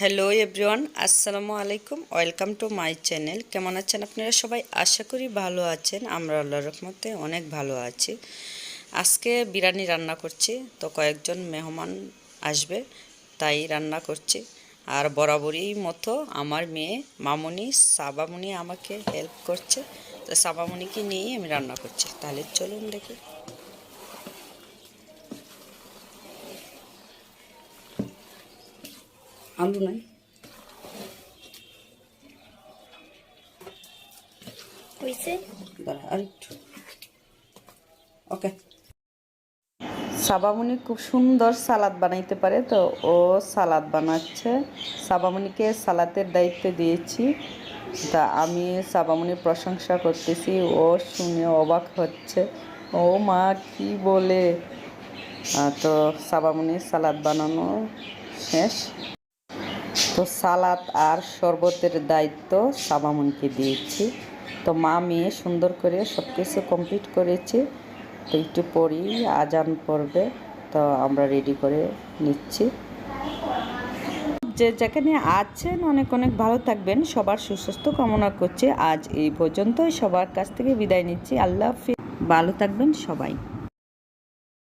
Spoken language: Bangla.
হ্যালো এভরিওয়ান আসসালামু আলাইকুম ওয়েলকাম টু মাই চ্যানেল কেমন আছেন আপনারা সবাই? আশা করি ভালো আছেন। আমরা আল্লাহর রহমতে অনেক ভালো আছি। আজকে বিরিয়ানি রান্না করছি। তো কয়েকজন মেহমান আসবে, তাই রান্না করছি। আর বরাবরই মতো আমার মেয়ে মামুনি, সাবামুনি আমাকে হেল্প করছে। তো সাবামুনিকে নিয়েই আমি রান্না করছি। তাহলে চলুন দেখি। আলু নাই। ওকে। সাবামণি খুব সুন্দর সালাদ বানাইতে পারে তো ও সালাদ বানাচ্ছে। সাবামণিকে সালাদের দায়িত্ব দিয়েছি। তা আমি সাবামণির প্রশংসা করতেছি ও শুনে অবাক হচ্ছে। ও মা কি বলে? তো সাবামণির সালাদ বানানো শেষ। তো সালাদ আর শরবতের দায়িত্ব সাবামুনকে দিয়েছি। তো মা মেয়ে সুন্দর করে সব কিছু কমপ্লিট করেছি। তো একটু পরেই আজান পড়বে। তো আমরা রেডি করে নিচ্ছি। যে যেখানে আছেন অনেক অনেক ভালো থাকবেন। সবার সুস্বাস্থ্য কামনা করছে। আজ এই পর্যন্তই। সবার কাছ থেকে বিদায় নিচ্ছি। আল্লাহ হাফিজ। ভালো থাকবেন সবাই।